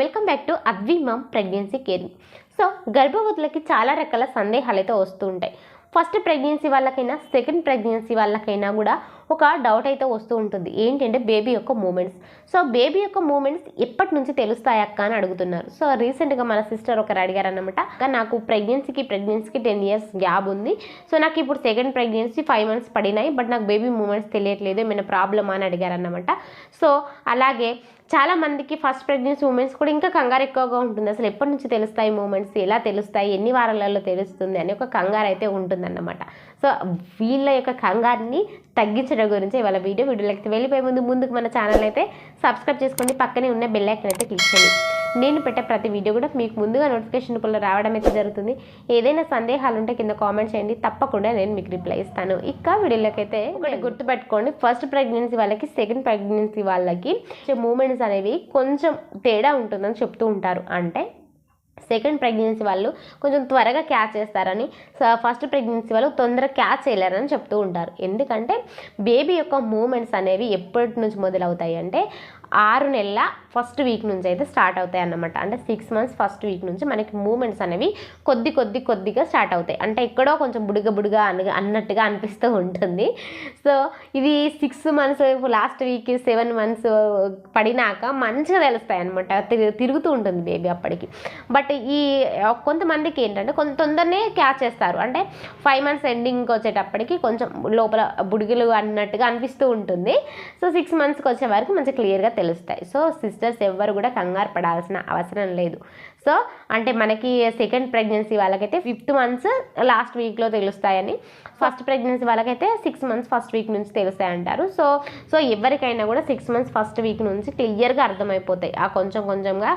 Welcome back to Advi mom pregnancy caring so గర్భవతులకి చాలా రకాల సందేహాలు అయితే వస్తూ ఉంటాయి. ఫస్ట్ ప్రెగ్నెన్సీ వాళ్ళకైనా సెకండ్ ప్రెగ్నెన్సీ వాళ్ళకైనా కూడా ఒక డౌట్ అయితే వస్తూ ఉంటుంది. ఏంటంటే బేబీ యొక్క మూమెంట్స్ సో బేబీ యొక్క మూమెంట్స్ ఎప్పటి నుంచి తెలుస్తాయి అక్క అని అడుగుతున్నారు. సో రీసెంట్గా మన సిస్టర్ ఒకరు అడిగారనమాట నాకు ప్రెగ్నెన్సీకి ప్రెగ్నెన్సీకి టెన్ ఇయర్స్ గ్యాప్ ఉంది. సో నాకు ఇప్పుడు సెకండ్ ప్రెగ్నెన్సీ ఫైవ్ మంత్స్ పడినాయి బట్ నాకు బేబీ మూమెంట్స్ తెలియట్లేదు ఏమైనా ప్రాబ్లమా అని అడిగారనమాట సో అలాగే చాలా మందికి ఫస్ట్ ప్రెగ్నెన్సీ మూమెంట్స్ కూడా ఇంకా కంగారు ఎక్కువగా ఉంటుంది. అసలు ఎప్పటి నుంచి తెలుస్తాయి మూమెంట్స్ ఎలా తెలుస్తాయి? ఎన్ని వారాలలో తెలుస్తుంది? అని ఒక కంగారు అయితే ఉంటుందన్నమాట. సో వీళ్ళ యొక్క కంగారుని తగ్గించడం గురించి ఇవాళ వీడియో వీడియోలోకి వెళ్ళిపోయే ముందు ముందుకు మన ఛానల్ అయితే సబ్స్క్రైబ్ చేసుకోండి. పక్కనే ఉన్న బెల్ ఐకన్ అయితే క్లిక్ చేయండి. నేను పెట్టే ప్రతి వీడియో కూడా మీకు ముందుగా నోటిఫికేషన్ రూపంలో రావడం అయితే జరుగుతుంది. ఏదైనా సందేహాలు ఉంటే కింద కామెంట్ చేయండి. తప్పకుండా నేను మీకు రిప్లై ఇస్తాను. ఇక వీడియోలోకి అయితే ఒకటి గుర్తుపెట్టుకోండి. ఫస్ట్ ప్రెగ్నెన్సీ వాళ్ళకి సెకండ్ ప్రెగ్నెన్సీ వాళ్ళకి మూమెంట్స్ అనేవి కొంచెం తేడా ఉంటుందని చెప్తూ ఉంటారు. అంటే సెకండ్ ప్రెగ్నెన్సీ వాళ్ళు కొంచెం త్వరగా క్యాచ్ చేస్తారని ఫస్ట్ ప్రెగ్నెన్సీ వాళ్ళు తొందరగా క్యాచ్ చేయలేరని చెప్తూ ఉంటారు. ఎందుకంటే బేబీ యొక్క మూమెంట్స్ అనేవి ఎప్పటి నుంచి మొదలవుతాయి అంటే ఆరు నెలల ఫస్ట్ వీక్ నుంచి అయితే స్టార్ట్ అవుతాయి అన్నమాట అంటే సిక్స్ మంత్స్ ఫస్ట్ వీక్ నుంచి మనకి మూమెంట్స్ అనేవి కొద్ది కొద్ది కొద్దిగా స్టార్ట్ అవుతాయి. అంటే ఎక్కడో కొంచెం బుడిగ బుడిగా అన అన్నట్టుగా అనిపిస్తూ ఉంటుంది. సో ఇది six months last week seven months పడినాక మంచిగా తెలుస్తాయి అనమాట తిరుగుతూ ఉంటుంది బేబీ అప్పటికి. బట్ ఈ కొంతమందికి ఏంటంటే కొంత తొందరనే క్యాచ్ చేస్తారు. అంటే ఫైవ్ మంత్స్ ఎండింగ్కి వచ్చేటప్పటికి కొంచెం లోపల బుడిగలు అన్నట్టుగా అనిపిస్తూ ఉంటుంది. సో సిక్స్ మంత్స్కి వచ్చే వరకు మంచిగా క్లియర్గా తెలుస్తాయి. సో సిస్టర్స్ ఎవ్వరు కూడా కంగారు పడాల్సిన అవసరం లేదు. సో అంటే మనకి సెకండ్ ప్రెగ్నెన్సీ వాళ్ళకైతే ఫిఫ్త్ మంత్స్ లాస్ట్ వీక్లో తెలుస్తాయని. ఫస్ట్ ప్రెగ్నెన్సీ వాళ్ళకైతే సిక్స్ మంత్స్ ఫస్ట్ వీక్ నుంచి తెలుస్తాయి అంటారు సో సో ఎవరికైనా కూడా సిక్స్ మంత్స్ ఫస్ట్ వీక్ నుంచి క్లియర్గా అర్థమైపోతాయి. ఆ కొంచెం కొంచెంగా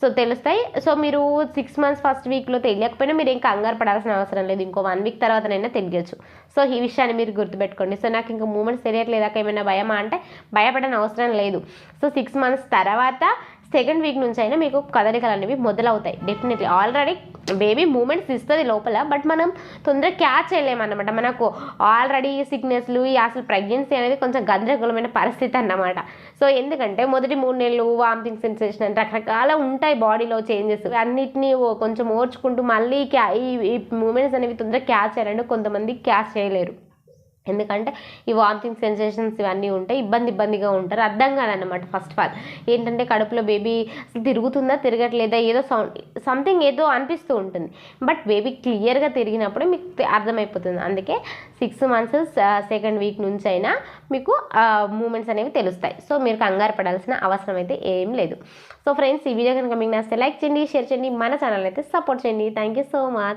సో తెలుస్తాయి. సో మీరు సిక్స్ మంత్స్ ఫస్ట్ వీక్లో తెలియకపోయినా మీరు ఇంకా కంగారు పడాల్సిన అవసరం లేదు. ఇంకో వన్ వీక్ తర్వాతనైనా తెలియచ్చు. సో ఈ విషయాన్ని మీరు గుర్తుపెట్టుకోండి. సో నాకు ఇంకా మూమెంట్స్ తెలియట్లేదాక ఏమైనా భయమా? అంటే భయపడని అవసరం లేదు. సో సిక్స్ మంత్స్ తర్వాత సెకండ్ వీక్ నుంచి అయినా మీకు కదలికలు అనేవి మొదలవుతాయి. డెఫినెట్లీ ఆల్రెడీ బేబీ మూమెంట్స్ ఇస్తుంది లోపల బట్ మనం తొందరగా క్యాచ్ చేయలేమన్నమాట. మనకు ఆల్రెడీ సిక్నెస్లు ఈ అసలు ప్రెగ్నెన్సీ అనేది కొంచెం గందరగోళమైన పరిస్థితి అన్నమాట. సో ఎందుకంటే మొదటి మూడు నెలలు వామిటింగ్ సెన్సేషన్ అని రకరకాల ఉంటాయి బాడీలో చేంజెస్ అన్నిటినీ ఓ- కొంచెం ఓర్చుకుంటూ మళ్ళీ క్యా ఈ మూమెంట్స్ అనేవి తొందరగా క్యాచ్ చేయాలంటే కొంతమంది క్యాచ్ చేయలేరు. ఎందుకంటే ఈ వామిటింగ్ సెన్సేషన్స్ ఇవన్నీ ఉంటాయి ఇబ్బంది ఇబ్బందిగా ఉంటారు. అర్థం కాదన్నమాట ఫస్ట్ ఆఫ్ ఆల్ ఏంటంటే కడుపులో బేబీ అసలు తిరుగుతుందా తిరగట్లేదా ఏదో సౌండ్ సంథింగ్ ఏదో అనిపిస్తూ ఉంటుంది. బట్ బేబీ క్లియర్గా తిరిగినప్పుడు మీకు అర్థమైపోతుంది. అందుకే సిక్స్ మంత్స్ సెకండ్ వీక్ నుంచి అయినా మీకు మూమెంట్స్ అనేవి తెలుస్తాయి. సో మీరు కంగారు పడాల్సిన అవసరం అయితే ఏం లేదు. సో ఫ్రెండ్స్ ఈ వీడియో కనుక మీకు నచ్చితే లైక్ చేయండి షేర్ చేయండి మన ఛానల్ అయితే సపోర్ట్ చేయండి. Thank you so much.